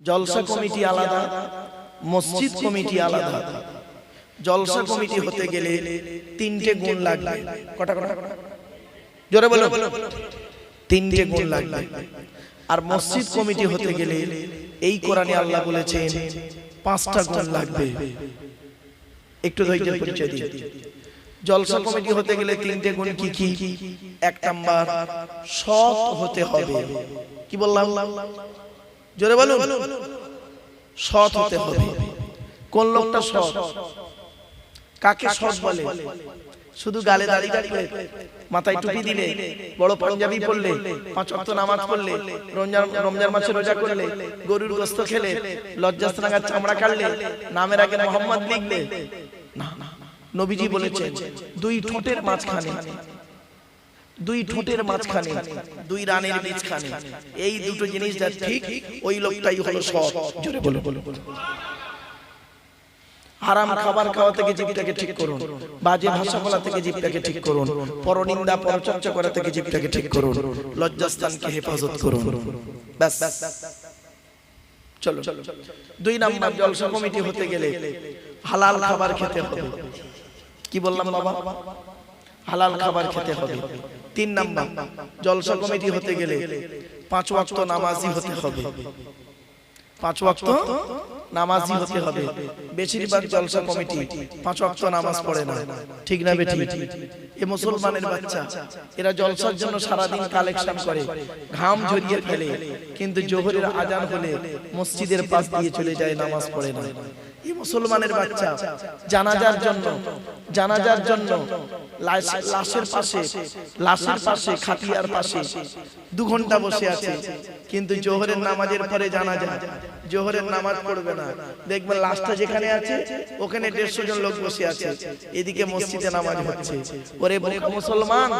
জলসা committee আলাদা মসজিদ committee আলাদা। জলসা কমিটি হতে গেলে তিনটে গুণ লাগবে। কটা কটা জোরে বলো। তিনটে গুণ লাগবে। আর মসজিদ কমিটি হতে গেলে এই কোরআনে আল্লাহ বলেছেন পাঁচটা গুণ লাগবে। একটু ধৈর্যের পরিচয় দিই। জলসা কমিটি হতে গেলে তিনটে গুণ কি কি? এক নাম্বার সৎ হতে হবে। কি বললাম? জোরে বলুন। সৎ হতে হবে। কোন লোকটা সৎ? কাকে সৎ বলে? শুধু গালে দাড়ি রাখলে মাথায় টুপি দিলে। বড় পাঞ্জাবি পরলে। পাঁচ ওয়াক্ত নামাজ পড়লে। রমজান রমজান মাসে রোজা করলে। গরুর গোস্ত খেলে। লজ্জাস্তানাগার চামড়া কাটলে। নামের আগে মোহাম্মদ লিখলে। না না নবীজি বলেছেন দুই ঠোঁটের মাঝখানে। দুই ঠোঁটের মাঝখানে দুই রানের মাঝখানে এই দুটো জিনিস যা ঠিক ওই লোকটাই হলো সৎ। জোরে বলো বলো হারাম খাবার খাওয়া থেকে জীবটাকে ঠিক করুন। বাজে ভাষা বলা থেকে জীবটাকে ঠিক করুন। পরনিন্দা পরচর্চা করা থেকে জীবটাকে ঠিক করুন। লজ্জাস্থানকে হেফাজত করুন। ব্যাস। চলো। দুই নাম্বার জলসা কমিটি হতে গেলে হালাল খাবার খেতে হবে। কি বললাম বাবা? হালাল খাবার খেতে হবে। তিন নাম্বার, জলসা কমিটি হতে গেলে পাঁচ ওয়াক্ত নামাজি হতে হবে। পাঁচ ওয়াক্ত নামাজি হতে হবে। বেশিরভাগ জলসা কমিটি পাঁচ ওয়াক্ত নামাজ পড়ে না। ঠিক না বেটি এ মুসলমানের বাচ্চা, এরা জলসার জন্য সারাদিন কালেকশন করে, ঘাম ঝরিয়ে ফেলে, কিন্তু জোহরের আজান হলে মসজিদের পাশ দিয়ে চলে যায়, নামাজ পড়ে না। মুসলমানের বাচ্চা, জানাজার জন্য জানাজার জন্য লাশের পাশে লাশের পাশে, খাটিয়ার পাশে, দু ঘণ্টা বসে আছে। কিন্তু জোহরের নামাজের পরে জানা যায় জোহরের নামাজ পড়বে না। দেখবেন লাশটা যেখানে আছে, ওখানে দেড়শো জন লোক বসে আছে। এদিকে মসজিদে নামাজ হচ্ছে। ওরে মুসলমান,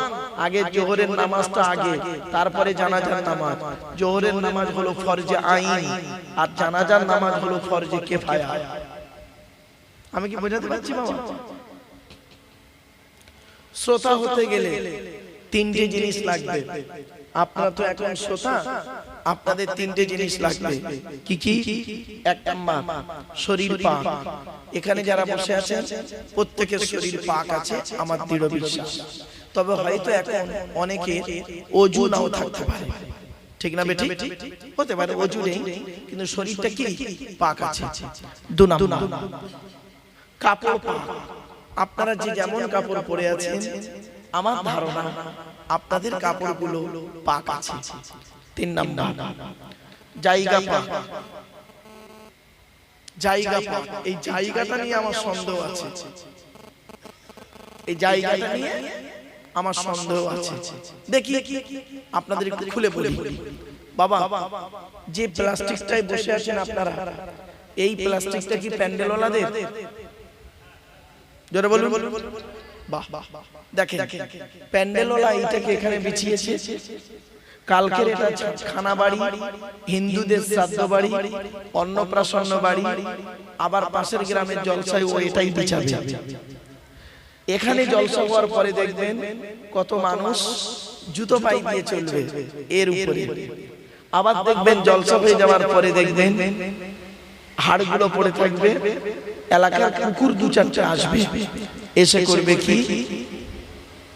আগে জোহরের নামাজটা আগে, তারপরে জানাজার নামাজ। জোহরের নামাজ হলো ফরজে আইন, আর জানাজার নামাজ হলো ফরজে কেফায়া। আমি কি বোঝাতে পারছি বাবা? শ্রোতা হতে গেলে তিনটে জিনিস লাগবে। আপনারা তো এখন শ্রোতা আপনাদের তিনটে জিনিস লাগবে। কি কি? এক নাম্বার শরীর পাক। এখানে যারা বসে আছেন প্রত্যেকের শরীর পাক আছে আমার দৃঢ় বিশ্বাস। তবে হয়তো এখন অনেকে অজু নাও থাকতে পারে। ঠিক না বেটি? হতে পারে অজু নেই কিন্তু শরীরটা কি? পাক আছে। দু নাম্বার কাপড় পাক আপনারা যে যেমন কাপড় পরে আছেন আমার ধারণা আপনাদের কাপড়গুলো পাক আছে। তিন নাম্বার। জায়গা পাক। জায়গা পাক। এই জায়গাটা নিয়ে আমার সন্দেহ আছে। এই জায়গাটা নিয়ে আমার সন্দেহ আছে। দেখি আপনাদের একটু খুলে বলি। বাবা যে প্লাস্টিকটায় বসে আছেন আপনারা এই প্লাস্টিকটা কি প্যান্ডেলওয়ালাদের? জোরে বলুন। বাহ দেখেন প্যান্ডেলওয়ালা এইটাকে এখানে বিছিয়েছে। কালকের এটা খানা বাড়ি হিন্দুদের শ্রাদ্ধ বাড়ি অন্নপ্রাশন্ন বাড়ি আবার পাশের গ্রামের জলসায় ও এটাই বিছাবে। এখানে জলসা হওয়ার পরে দেখবেন কত মানুষ জুতো পাই দিয়ে চলবে এর উপরে। আবার দেখবেন জলসা হয়ে যাওয়ার পরে দেখবেন হাড়গুলো পড়ে থাকবে। এলাকার কুকুর দু চারটে আসবে। এসে করবে কি?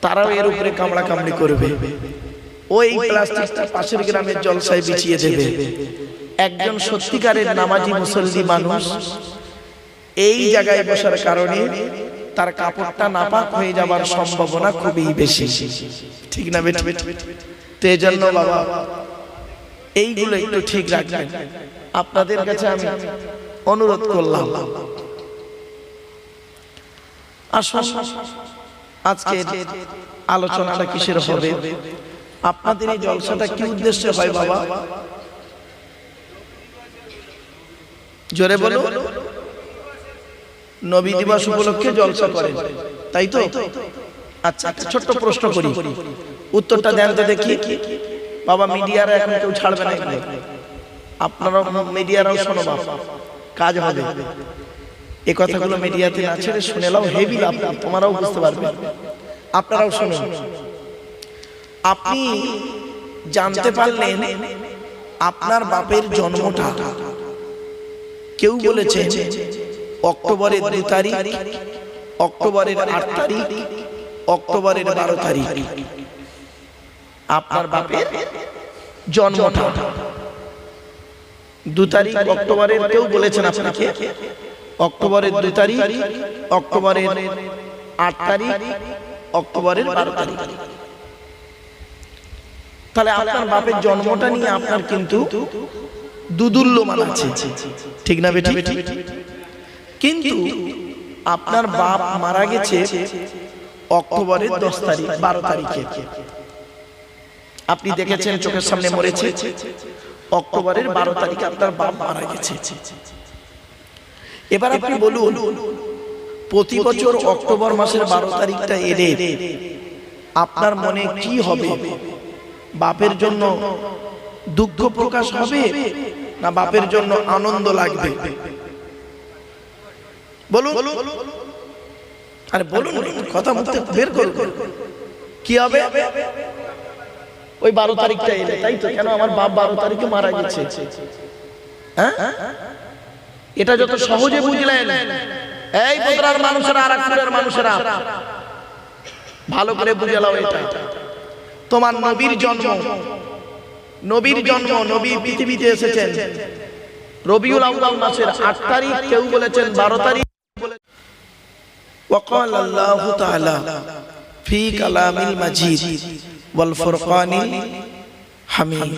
তারাও এর উপরে কামড়া কামড়ি করবে। ওই প্লাস্টিকটা পাশের গ্রামের জলসায় বিছিয়ে দেবে। একজন সত্যিকারের নামাজি মুসল্লি মানুষ। এই জায়গায় বসার কারণে তার কাপড়টা নাপাক হয়ে যাবার সম্ভাবনা খুবই বেশি। ঠিক না বেটা? তো এই জন্য বাবা। এইগুলো একটু ঠিক রাখবেন। আপনাদের কাছে আমি অনুরোধ করলাম। আসুন আলোচনাটা কিসের হবে? আপনাদের এই জলসাটা কি উদ্দেশ্যে হয় বাবা? জোরে বলো নবী দিবস উপলক্ষে জলসা করেন তাই তো? আচ্ছা একটা ছোট্ট প্রশ্ন করি। উত্তরটা দেন তো দেখি। বাবা মিডিয়ারা এখন কেউ ছাড়বে না এগুলো। আপনারাও মিডিয়ারাও শোনো বাবা। কাজ হবে। এই কথাগুলো মিডিয়াতে না ছেড়ে শুনে নাও হেভি লাভ তোমারাও বুঝতে পারবে। আপনারাও শুনুন। আপনি জানতে পারলেন আপনার বাপের জন্মটা। কেউ বলেছে, অক্টোবরের দু তারিখ, অক্টোবরের আট তারিখ, অক্টোবরের বারো তারিখ। আপনার বাপের জন্মটা। দু তারিখ অক্টোবরের কেউ বলেছেন আপনাকে? অক্টোবরের দু তারিখ অক্টোবরের আট তারিখ অক্টোবরের বারো তারিখ। তাহলে আপনার বাপের জন্মটা নিয়ে আপনার কিন্তু দুদুল্যমান আছে। ঠিক না বেটি কিন্তু আপনার বাপ মারা গেছে অক্টোবরের দশ তারিখ বারো তারিখে। আপনি দেখেছেন চোখের সামনে মরেছে? অক্টোবরের বারো তারিখে আপনার বাপ মারা গেছে। এবার আপনি বলুন, প্রতি বছর অক্টোবর মাসের বারো তারিখটা এলে আপনার মনে কি হবে? বাপের জন্য দুঃখ প্রকাশ হবে না বাপের জন্য আনন্দ লাগবে? বলুন। আরে বলুন কথা মুখতে বের করুন। কি হবে? ওই বারো তারিখটা এলে, তাই তো? কেন আমার বাপ বারো তারিখে মারা গেছে? হ্যাঁ? এটা যত সহজে বুঝলেন এই বদরার মানুষেরা আর মানুষেরা ভালো করে বুঝে নাও এটা তোমার নবীর জন্ম নবীর জন্ম নবী পৃথিবীতে এসেছেন রবিউল আউয়াল মাসের আট তারিখ কেউ বলেছেন বারো তারিখ وقال الله تعالى في كلام المجيد والفرقان الحميد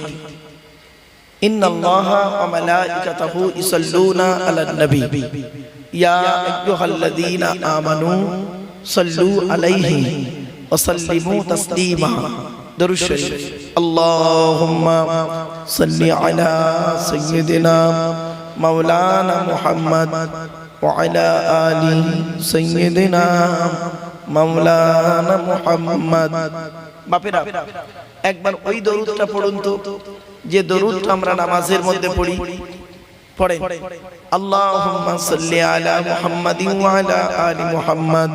إن الله وملائكته يصلون على النبي يا أيها الذين آمنوا صلوا عليه وسلموا تسليما درود الشريف اللهم صل على سيدنا مولانا محمد وعلى آل سيدنا مولانا محمد বাপেরা একবার ওই দরুদটা পড়ুন তো যে দরুদটা আমরা নামাজের মধ্যে পড়ি পড়েন আল্লাহুম্মা সাল্লি আলা মুহাম্মাদিন ওয়া আলা আলি মুহাম্মাদ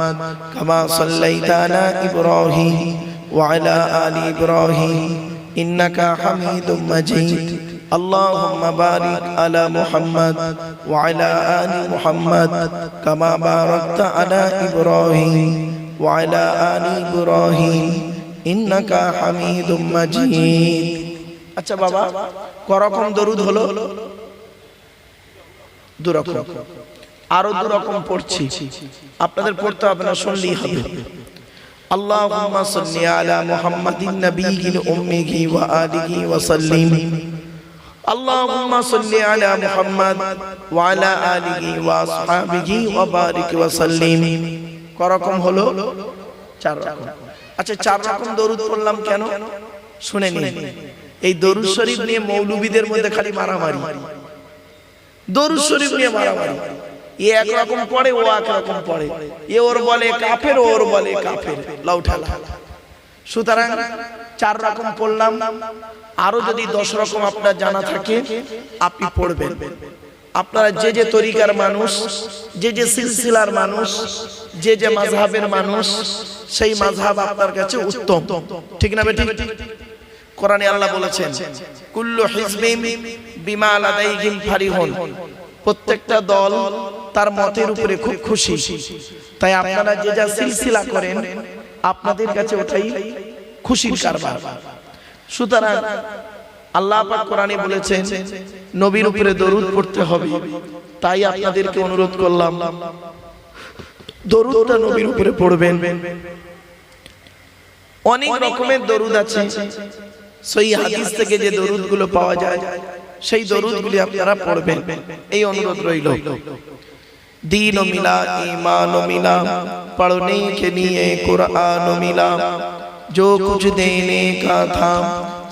কামা সাল্লাইতা আলা ইব্রাহিম ওয়া আলা আলি ইব্রাহিম ইন্নাকা হামিদুম মাজিদ اللهم بارك على محمد وعلى آل محمد كما باركت على إبراهيم وعلى آل إبراهيم إنك حميد مجيد আচ্ছা বাবা করকম দরুদ হলো দুরকম আরো দুরকম পড়ছি আপনাদের পড়তে হবে না শুনলেই হবে اللهم صل على محمد النبي الأمي وآله وسلم اللهم صل على محمد وعلى آله وأصحابه وبارك وسلم করকম হলো চার রকম আচ্ছা চার রকম দরুদ পড়লাম কেন শুনে নিন এই দরুদ শরীফ নিয়ে মৌলবীদের মধ্যে খালি মারামারি। দরুদ শরীফ নিয়ে মারামারি। এ একরকম পড়ে ও একরকম পড়ে। এ ওর বলে কাফের ওর বলে কাফের। লাউঠালা সুতরাং চার রকম পড়লাম। আরও যদি দশ রকম আপনার জানা থাকে আপনি পড়বেন। আপনারা যে যে তরিকার মানুষ যে যে সিলসিলার মানুষ যে যে মাঝহাবের মানুষ সেই মাঝহাব আপনার কাছে উত্তম। ঠিক না বেটি কোরআনে আল্লাহ বলেছেন, কুল্লু হিজবিম বিমা লাদাইহিম ফারিহুন। প্রত্যেকটা দল তার মতের উপরে খুব খুশি। তাই আপনারা যে যা সিলসিলা করেন, আপনাদের কাছে ওটাই খুশির কারবার। সুতরাং আল্লাহ পাক কোরআনে বলেছেন, নবীর উপরে দরুদ পড়তে হবে। তাই আপনাদেরকে অনুরোধ করলাম, দরুদটা নবীর উপরে পড়বেন। অনেক রকমের দরুদ আছে। সেই হাদিস থেকে যে দরুদ পাওয়া যায় সেই দরুদ গুলি আপনারা পড়বেন। এই অনুরোধ রইল। দিন মিলা ইমান মিলা পড়নি কে নিয়ে কোরআন মিলা জো কুছ দেনে কা থা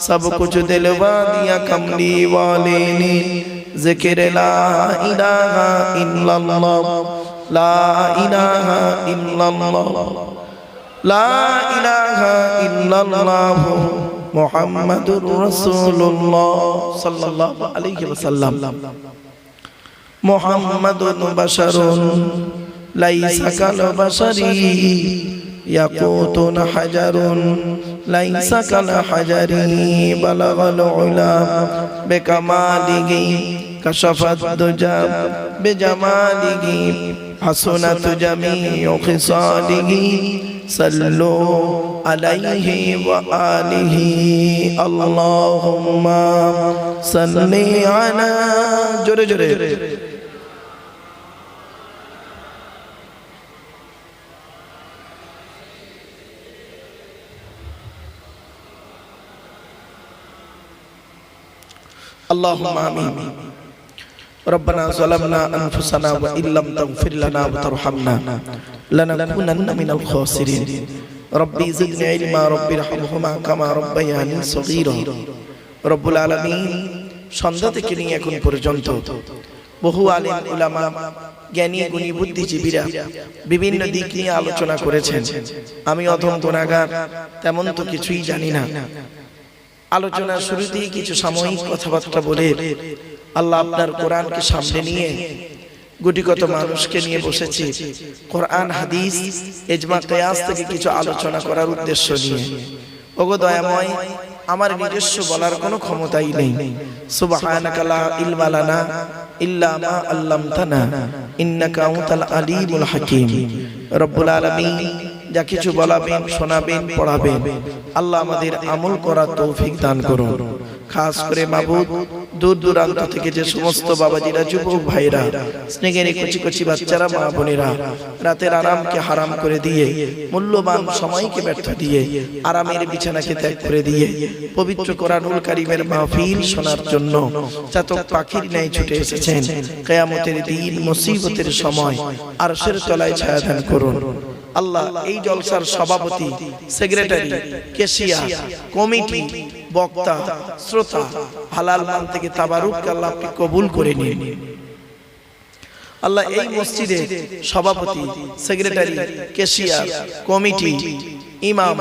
সব কুছ দিলবা দিয়া কমলি ওয়ালে নে। জিকির লা ইলাহা ইল্লাল্লাহ। লা ইলাহা ইল্লাল্লাহ। লা ইলাহা ইল্লাল্লাহ। মোহাম্মদুর রাসূলুল্লাহ সাল্লাল্লাহু আলাইহি ওয়াসাল্লাম। মোহাম্মদুন বাশারুন, লাইসা কাল বাশারি, ইয়াকুতুন হাজারুন, লাইসা কাল হাজারি, বালাগাল উলা বিকামালিহি কাশাফাত দুজা বিজামালিহি হাসনাত জামিউ খিসালিহি সাল্লু عليه وآله. اللهم صل على جري جري اللهم آمين. ربنا ظلمنا أنفسنا وإن لم تغفر لنا وترحمنا لنكونن من الخاسرين. রব্বি জিদনি রব্বি রহমহুমা কামা রব্বায়ানি সগীরা রব্বুল আলামিন সন্ধ্যা থেকে নিয়ে এখন পর্যন্ত বহু আলেম, উলামা, জ্ঞানী, গুণী, বুদ্ধিজীবীরা বিভিন্ন দিক নিয়ে আলোচনা করেছেন। আমি অধম নাগার, তেমন তো কিছুই জানি না। আলোচনার শুরুতেই কিছু সাময়িক কথাবার্তা বলে আল্লাহ আপনার কোরআনকে সামনে নিয়ে গুটিগত মানুষকে নিয়ে বসেছি। কোরআন হাদিস এজমা কেয়াস থেকে কিছু আলোচনা করার উদ্দেশ্য নিয়ে। ওগো দয়াময় আমার নিজস্ব বলার কোনো ক্ষমতাই নেই। সুবহানাকা লা ইলমা লানা ইল্লা মা আল্লামতানা। ইন্নাকা আনতাল আলিমুল হাকীম। রব্বুল আলামিন যা কিছু বলাবেন শোনাবেন পড়াবেন। আল্লাহ আমাদের আমল করার তৌফিক দান করুন। খাস করে মাবুদ দূর দূরান্ত থেকে যে সমস্ত বাবাজিরা, যুবক ভাইরা, স্নেহের কচি কচি বাচ্চারা, মা বোনেরা, রাতের আরামকে হারাম করে দিয়ে, মূল্যবান সময়কে ব্যর্থ দিয়ে, আরামের বিছানাকে ত্যাগ করে দিয়ে, পবিত্র কোরআনুল কারিমের মাহফিল শোনার জন্য চাতক পাখির ন্যায় ছুটে এসেছেন। কেয়ামতের দিন মুসিবতের সময় আরশের তলায় ছায়াদান করুন। আল্লাহ এই জলসার সভাপতি, সেক্রেটারি, কেশিয়া, কমিটি বক্তা, শ্রোতা, হালাল মাল থেকে তাবারুক আল্লাহ আপনি কবুল করে নিন। আল্লাহ এই মসজিদে সভাপতি, সেক্রেটারি কেশিয়ার কমিটি, ইমাম,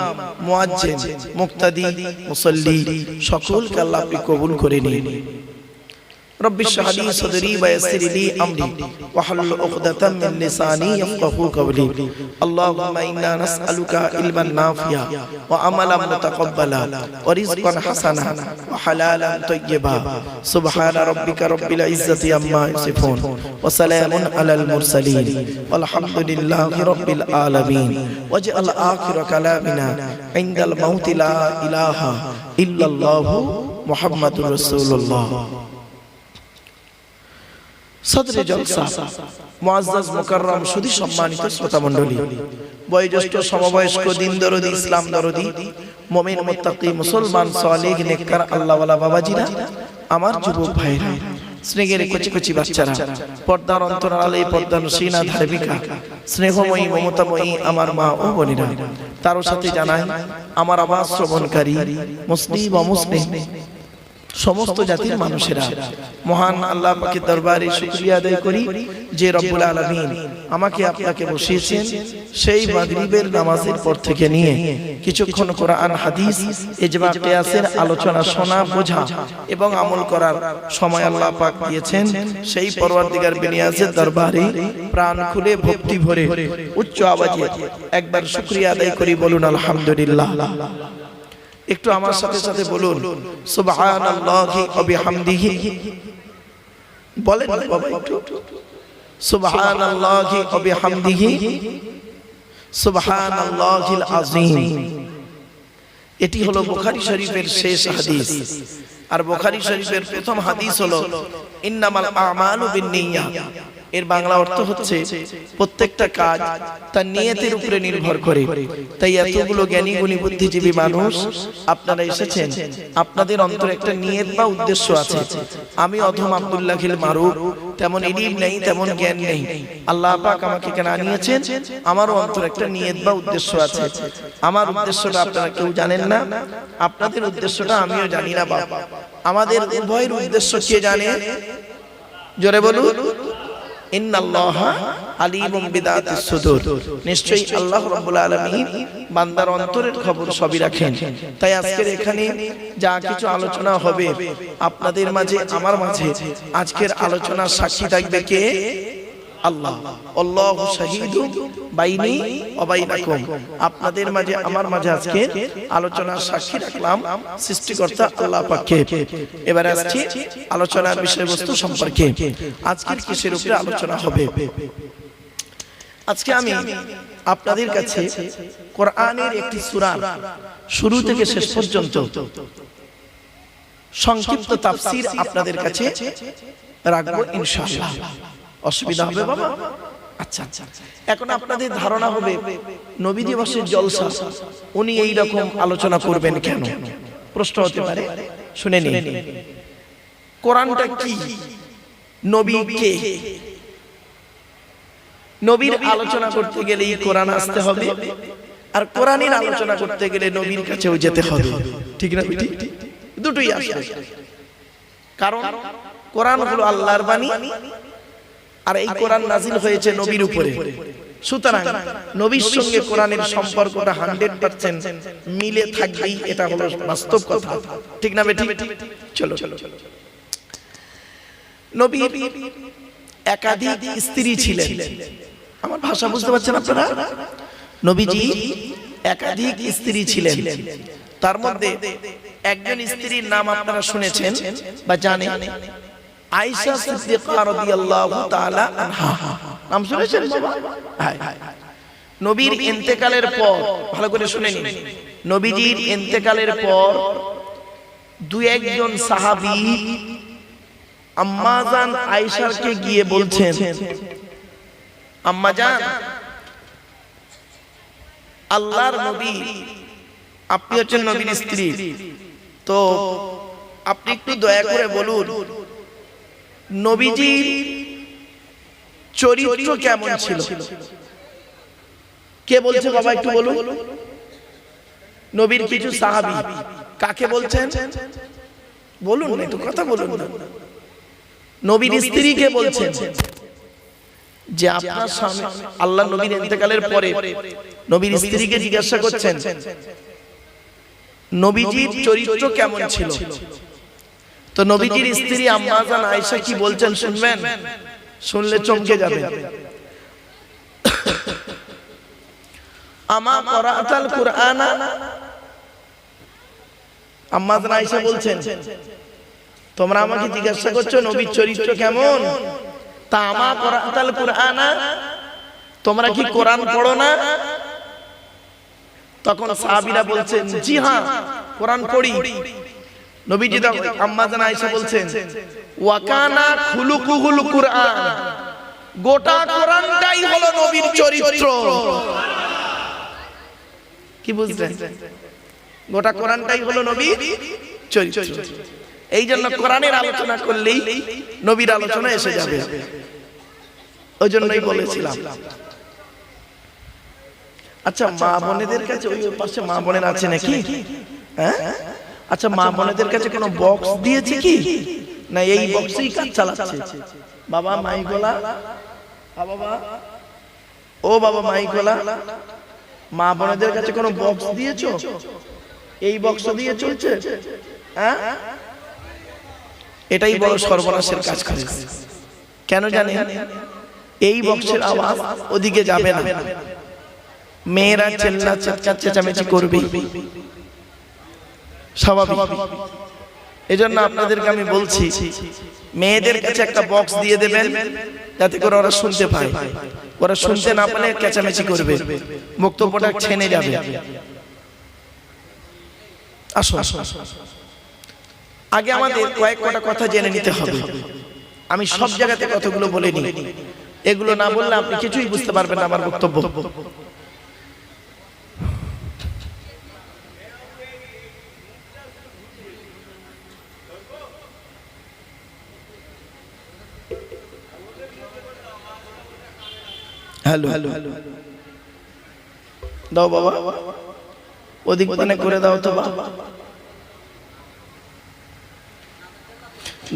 মুয়াজ্জিন, মুক্তাদি, মুসল্লি, সকলকে আল্লাহ আপনি কবুল করে নিন। رب اشرح لي صدري ويسر لي امري واحلل عقدة من لساني يفقهوا قولي اللهم انا نسالك علما نافعا وعملا متقبلا ورزقا حسنا وحلالا طيبا سبحان ربك رب العزة عما يصفون وسلام على المرسلين والحمد لله رب العالمين واجعل اخر كلامنا عند الموت لا اله الا الله محمد رسول الله সদরে জলসা মুআজ্জাজ মুকাররম সুধী সম্মানিত শ্রোতা মণ্ডলী বয়োজ্যেষ্ঠ সমবয়স্ক দিন দরদি ইসলাম দরদি মুমিন মুত্তাকি মুসলমান সালেহ নেককার আল্লাহওয়ালা বাবাজিরা আমার যুবক ভাইরা স্নেহের কচি কচি বাচ্চারা পর্দার অন্তরালে পর্দা নসীনা ধার্মিকা স্নেহময়ী মমতাময়ী আমার মা ও বোনেরা তারও সাথে জানাই আমার আবাস শ্রবণকারী মুসলিম অমুসলিম সমস্ত জাতির মানুষেরা। মহান আল্লাহ পাকের দরবারে শুকরিয়া আদায় করি যে রব্বুল আলামিন আমাকে আপনাকে বসিয়েছেন সেই মাগরিবের নামাজের পর থেকে নিয়ে কিছুক্ষণ কোরআন হাদিস ইজমা কিয়াসের আলোচনা শোনা বোঝা এবং আমল করার সময় আল্লাহ পাক দিয়েছেন সেই পরওয়ারদিগার বিনিয়াজের দরবারে প্রাণ খুলে ভক্তি ভরে উচ্চ আওয়াজে একবার শুক্রিয়া আদায় করি বলুন আলহামদুলিল্লাহ। একটু আমার সাথে সাথে বলুন। সুবহানাল্লাহি ওয়া বিহামদিহি। বলেন না বাবা একটু। সুবহানাল্লাহি ওয়া বিহামদিহি। সুবহানাল্লাহিল আযীম। এটি হলো বুখারী শরীফের শেষ হাদিস। আর বুখারী শরীফের প্রথম হাদিস হলো ইন্নামাল আমালু বিন্নিয়াত এর বাংলা অর্থ হচ্ছে প্রত্যেকটা কাজ তার নিয়তের উপরে নির্ভর করে। তাই এতগুলো জ্ঞানী গুণী বুদ্ধিজীবী মানুষ, আপনারা এসেছেন। আপনাদের অন্তরে একটা নিয়ত বা উদ্দেশ্য আছে। আমি অধম আব্দুল্লাহ খিল মারুফ, তেমন ইলিম নেই, তেমন জ্ঞান নেই। আল্লাহ পাক আমাকে কেন আনিয়েছেন? আমারও অন্তরে একটা নিয়ত বা উদ্দেশ্য আছে। আমার উদ্দেশ্যটা আপনারা কেউ জানেন না। আপনাদের উদ্দেশ্যটা আমিও জানি না বাবা। আমাদের উভয়ের উদ্দেশ্য কে জানে? জোরে বলুন। নিশ্চয়ই আল্লাহ বান্দার অন্তরের খবর সবই রাখেন। তাই এখানে যা কিছু আলোচনা হবে আপনাদের মাঝে, আমার মাঝে, আজকের আলোচনার সাক্ষী থাকবে কে? আল্লাহ। আল্লাহু বাইনি আপনাদের মাঝে, আমার মাঝে আজকে আলোচনার সাক্ষী রাখলাম সৃষ্টিকর্তা আল্লাহ পাককে। এবারে আসছি আলোচনার বিষয়বস্তু সম্পর্কে। আজকের কিসের উপরে আলোচনা হবে? আজকে আমি আপনাদের কাছে কোরআনের একটি সূরা শুরু থেকে শেষ পর্যন্ত সংক্ষিপ্ত তাফসীর আপনাদের কাছে রাখব ইনশাআল্লাহ। অসুবিধা হবে বাবা? আচ্ছা আচ্ছা এখন আপনাদের ধারণা হবে নবী দিবসের জলসা উনি এই রকম আলোচনা করবেন কেন? প্রশ্ন হতে পারে। শুনে নিন। কোরআনটা কি? নবী কে? নবীর আলোচনা করতে গেলে কোরআন আসতে হবে। আর কোরআনের আলোচনা করতে গেলে নবীর কাছেও যেতে হবে। ঠিক না দুটোই আসবে। কারণ কোরআন হলো আল্লাহর বাণী। আর এই কোরআন নাজিল হয়েছে নবীর উপরে। সুতরাং নবীর সঙ্গে কোরআনের সম্পর্কটা হান্ড্রেড পার্সেন্ট মিলে থাকবেই এটা হলো বাস্তব কথা। ঠিক না বেটি? চলো। চলো নবী একাধিক স্ত্রী ছিলেন। আমার ভাষা বুঝতে পারছেন আপনারা? নবীজি একাধিক স্ত্রী ছিলেন। তার মধ্যে একজন স্ত্রীর নাম আপনারা শুনেছেন বা জানেন। আয়েশা সিদ্দিকা রাদিয়াল্লাহু তাআলা আনহা। নাম শুনেছেন? বাবা নবীর ইন্তেকালের পর ভালো করে শুনে নিন। নবীজির ইন্তেকালের পর দু একজন সাহাবী আম্মাজান আয়েশাকে গিয়ে বলছেন আম্মাজান আল্লাহর নবী আপনি হচ্ছেন নবীর স্ত্রী। তো আপনি একটু দয়া করে বলুন নবীজির চরিত্র কেমন ছিল? কে বলছে বাবা একটু বলুন? নবীর কিছু সাহাবী। কাকে বলছেন? বলুন না, একটু কথা বলুন। নবীর স্ত্রীকে বলছেন? যে আপনার স্বামী আল্লাহ নবীর ইন্তেকালের পরে নবীর স্ত্রীকে জিজ্ঞাসা করছেন নবীজির চরিত্র কেমন ছিল? তো নবীজির স্ত্রী আম্মাজান আয়েশা কি বলছেন শুনবেন? শুনলে চমকে যাবেন আমা করাতাল কুরআনা। আম্মাজান আয়েশা বলছেন তোমরা আমাকে জিজ্ঞাসা করছ নবীর চরিত্র কেমন? তা আমা করাতাল কুরআনা তোমরা কি কোরআন পড়ো না? তখন সাহাবীরা বলছেন জি হ্যাঁ কোরআন পড়ি। নবীজি তো আম্মা জান আয়েশা বলছেন ওয়াকানা খুলুকুহুল কুরআন। গোটা কোরআনটাই হলো নবীর চরিত্র। কি বুঝলেন? গোটা কোরআনটাই হলো নবীর চরিত্র। এই জন্য কোরআনের আলোচনা করলেই নবীর আলোচনা এসে যাবে। ওই জন্যই বলেছিলাম। আচ্ছা মা বোনেদের কাছে ওই পাশে মা বোনের আছে নাকি? হ্যাঁ? আচ্ছা মা বোনেদের কাছে কোনো বক্স দিয়েছে কি? না এই বক্সেই কাজ চালাচ্ছে। বাবা মাইকোলা বাবা। ও বাবা মাইকোলা মা বোনেদের কাছে কোনো বক্স দিয়েছ? এই বক্স দিয়ে চলছে? হ্যাঁ? এটাই বড় সর্বনাশের কাজ করে কেন জানেন? এই বক্সের আওয়াজ ওদিকে যাবে না। মেয়েরা চেল্লা চিৎকার চেঁচামেচি করবে। স্বাভাবিক। এজন্য আপনাদেরকে আমি বলছি মেয়েদের কাছে একটা বক্স দিয়ে দেবেন যাতে করে ওরা শুনতে পায়। ওরা শুনতে না পেলে চেঁচামেচি করবে। বক্তব্যটা ছেনে যাবে। আসো আসো আগে আমাদের কয়েক কটা কথা জেনে নিতে হবে। আমি সব জায়গাতে কথাগুলো বলে নি এগুলো না বললে আপনি কিছুই বুঝতে পারবেন আমার বক্তব্য। হ্যালো। হ্যালো। হ্যালো দাও বাবা। ওদিক পানে করে দাও তো বাবা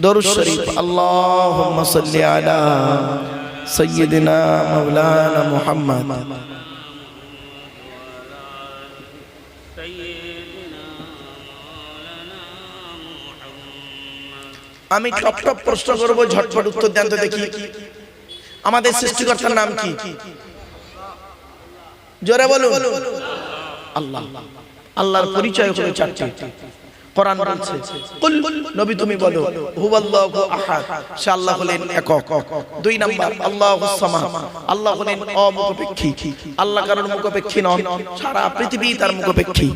দরুদ শরীফ। আল্লাহুম্মা সাল্লি আলা সাইয়্যিদিনা মাওলানা মুহাম্মদ। আমি টপ টপ প্রশ্ন করব ঝটপট উত্তর দেন তো দেখি। আমাদের সৃষ্টিকর্তার নাম কি? জোরে বলুন। আল্লাহ। আল্লাহর পরিচয় হলো চারটি। কোরআন বলছে, কুল নবী তুমি বলো, হুয়াল্লাহু আহাদ। সে আল্লাহ হলেন একক। দুই নাম্বার আল্লাহুস সামাদ। আল্লাহ হলেন অমুখপেক্ষী। আল্লাহ কারোর মুখপেক্ষী নন, সারা পৃথিবী তার মুখপেক্ষী।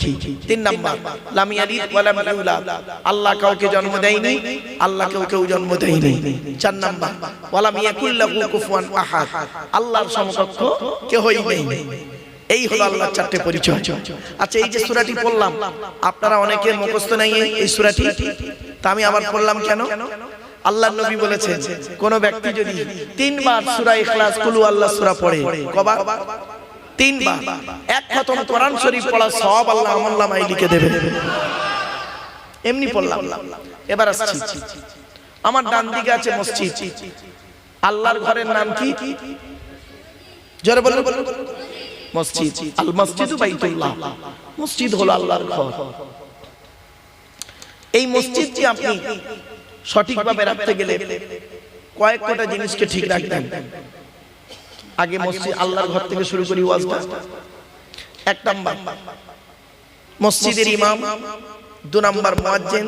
তিন নাম্বার, লাম ইয়ালিদ ওয়া ইউলাদ। আল্লাহ কাউকে জন্ম দেয়নি, আল্লাহ কেউ কেউ জন্ম দেয়নি। চার নাম্বার, ওয়া লাম ইয়াকুল লাহু কুফুয়ান আহাদ। আল্লাহর সমকক্ষ কেউই নেই। এই হলো আল্লাহর চারটে পরিচয়। আচ্ছা এই যে সূরাটি পড়লাম আপনারা অনেকে মুখস্থ নাই এই- সূরাটি। তা আমি আবার পড়লাম কেন? আল্লাহর নবী বলেছেন কোন ব্যক্তি যদি তিনবার সূরা ইখলাস কুলু আল্লাহ সূরা পড়ে। কবার? তিনবার। এক খতম কোরআন শরীফ পড়া সব আল্লাহ আমল নামায় লিখে দেবে। এমনি পড়লাম। এবার আসছি। আমার ডান দিকে আছে মসজিদ। আল্লাহর ঘরের নাম কি? জোরে বলুন। মসজিদ আল মসজিদু বাইতুল্লাহ। মসজিদ হলো আল্লাহর ঘর। এই মসজিদটি আপনি সঠিকভাবে রাখতে গেলে কয়েক কটা জিনিসকে ঠিক রাখবেন। আগে মসজিদ আল্লাহর ঘর থেকে শুরু করি ওয়াজটা এক নাম্বার। মসজিদের ইমাম দু নাম্বার মুয়াজ্জিন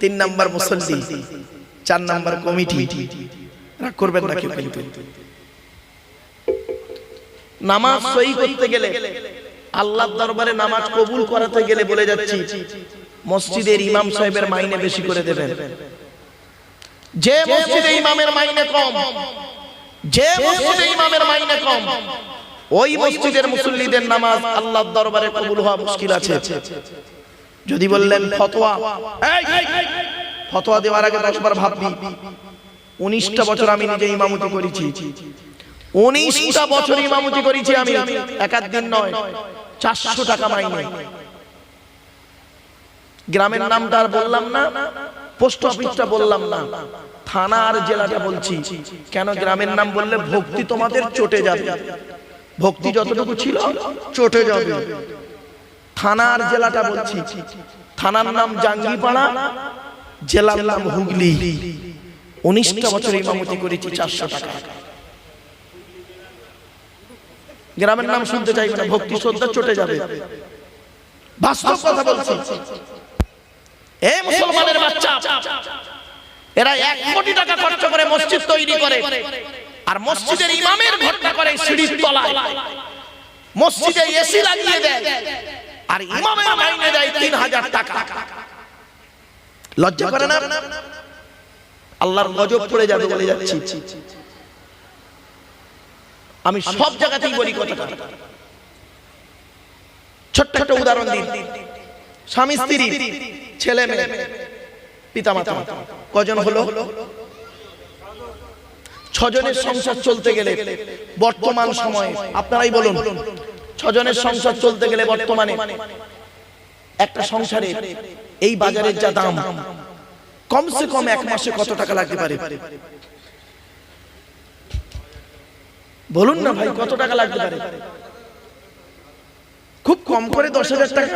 তিন নাম্বার মুসল্লি চার নাম্বার কমিটি। রাগ করবেন না কেউ। কিন্তু। নামাজ সই করতে গেলে, আল্লাহর দরবারে নামাজ কবুল করাতে গেলে বলে যাচ্ছি, মসজিদের ইমাম সাহেবের মাইনে বেশি করে দেবেন। যে মসজিদে ইমামের মাইনে কম, যে মসজিদে ইমামের মাইনে কম, ওই মসজিদের মুসল্লিদের নামাজ আল্লাহর দরবারে কবুল হওয়া মুশকিল আছে। যদি বললেন, ফতোয়া ফতোয়া দেওয়ার আগে দশবার ভাববি, উনিশটা বছর আমি নিজে ইমামতি করেছি। উনিশটা বছর ইমামতি করেছি আমি। একাধ দিন নয়, চারশো টাকা মাইনে। গ্রামের নামটা আর বললাম না, পোস্ট অফিসটা বললাম না। থানা আর জেলাটা বলছি। কেন গ্রামের নাম বললে ভক্তি তোমাদের চটে যাবে? ভক্তি যতটুকু ছিল, চটে যাবে। থানা আর জেলাটা বলছি। থানার নাম জাঙ্গিপাড়া, জেলার নাম হুগলি। উনিশটা বছর ইমামতি করেছি, চারশো টাকা। গ্রামের নাম শুনতে চাইবে না, ভক্তি শ্রদ্ধা চটে যাবে। বাস্তব কথা বলছি। এ মুসলমানের বাচ্চা, এরা এক কোটি টাকা খরচ করে মসজিদ তৈরি করে, আর মসজিদের ইমামের ঘরটা করে সিঁড়ির তলায়। মসজিদে এসি লাগিয়ে দেয়, আর ইমামের মাইনে দেয় তিন হাজার টাকা। লজ্জা করে না? আল্লাহর গজব পড়ে যাবে বলে যাচ্ছি। আমি সব জায়গাতেই বলি কথাটা। ছোট্ট একটা উদাহরণ দিন। স্বামী স্ত্রী ছেলে মেয়ে। পিতা মাতা কজন হলো? ছজনের সংসার চলতে গেলে বর্তমান সময়ে আপনারাই বলুন ছজনের সংসার চলতে গেলে বর্তমানে একটা সংসারে এই বাজারের যা দাম কমসে কম এক মাসে কত টাকা লাগতে পারে? বলুন না ভাই কত টাকা লাগতে পারে? খুব কম করে দশ হাজার টাকা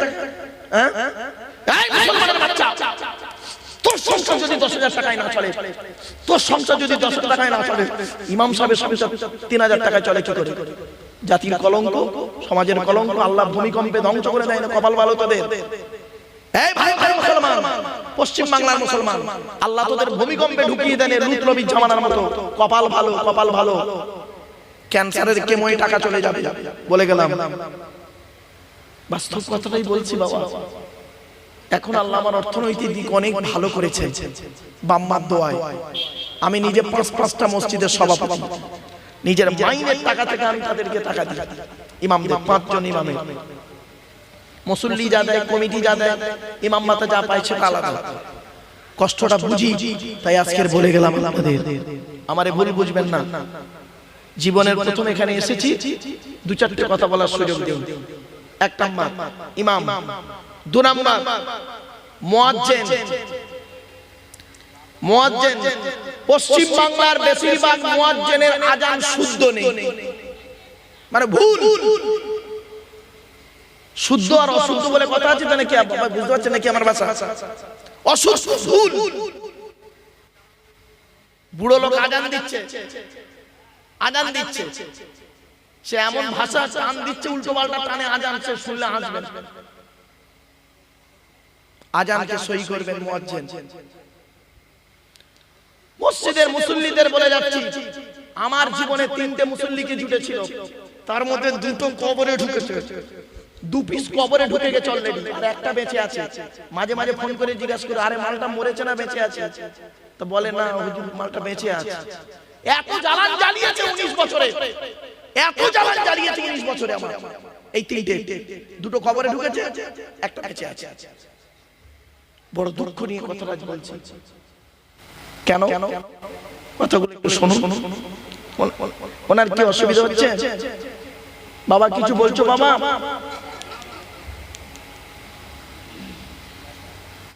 হ্যাঁ? এই মুসলমানের বাচ্চা, তোর সংসার যদি দশ হাজার টাকায় না চলে তোর সংসার যদি দশ হাজার টাকায় না চলে ইমাম সাহেবের সংসার তিন হাজার টাকায় চলে কি করে? জাতির কলঙ্ক সমাজের কলঙ্ক আল্লাহ ভূমিকম্পে ধ্বংস করে দেয় না কপাল ভালো তোদের? এই ভাই ভাই মুসলমান পশ্চিম বাংলার মুসলমান আল্লাহ তোদের ভূমিকম্পে ঢুকিয়ে দেন জামানার মতো। কপাল ভালো কপাল ভালো। ক্যান্সারের কেমোয় টাকা চলে যাবে। বলে গেলাম। বাস্তব কথাটাই বলছি বাবা। এখন আল্লাহ আমার অর্থনৈতিক দিক অনেক ভালো করেছেন। বাম্মার দোয়ায়। আমি নিজে পাঁচ পাঁচটা মসজিদের সভাপতি। নিজের মাইনের টাকা থেকে আমি তাদেরকে টাকা দিই। ইমামদের পাঁচজন ইমামের মুসল্লি যা দেয় কমিটি যা দেয় ইমাম মাতা যা পায় সেটা আলাদা। কষ্টটা বুঝি তাই আজকের বলে গেলাম আপনাদের। আমারে ভুল বুঝবেন না। জীবনের প্রথম এখানে এসেছি দু চারটে কথা বলার সুযোগ দিন এক নাম্বার ইমাম। দু নাম্বার মুয়াজ্জিন। মুয়াজ্জিন পশ্চিম বাংলার বেশিরভাগ মুয়াজ্জিনের আজান শুদ্ধ নেই। মানে ভুল। শুদ্ধ আর অশুদ্ধ বলে কথা আছে তো নাকি বাবা বুঝতে পারছেন নাকি আমার ভাষা? অশুদ্ধ ভুল। বুড়ো লোক আজান দিচ্ছে। আজান দিচ্ছে। সে এমন ভাষা টান দিচ্ছে উল্টো পাল্টা টানে আজান সে শুনলে হাসবেন। আজানকে সই করবেন মুয়াজ্জিন। মসজিদের মুসল্লিদের বলে যাচ্ছি আমার জীবনে তিনটে মুসল্লিকে জুটেছিল। তার মধ্যে দুটো কবরে ঢুকেছে। দু পিস কবরে ঢুকে গেছে অলরেডি আর একটা বেঁচে আছে। মাঝে মাঝে ফোন করে জিজ্ঞাসা করে আরে মালটা মরেছে না বেঁচে আছে? তো বলে না হুজুর মালটা বেঁচে আছে। এত জ্বালান জ্বালিয়েছে উনিশ বছরে। এত জ্বালান জ্বালিয়েছে উনিশ বছরে আমার। এই তিনটে। দুটো খবরে ঢুকেছে, একটা বেঁচে আছে। বড় দুঃখ নিয়ে কথাটা আজ বলছি। কেন? কথাগুলো একটু শুনুন। ওনার কি অসুবিধা হচ্ছে? বাবা, কিছু বলছো বাবা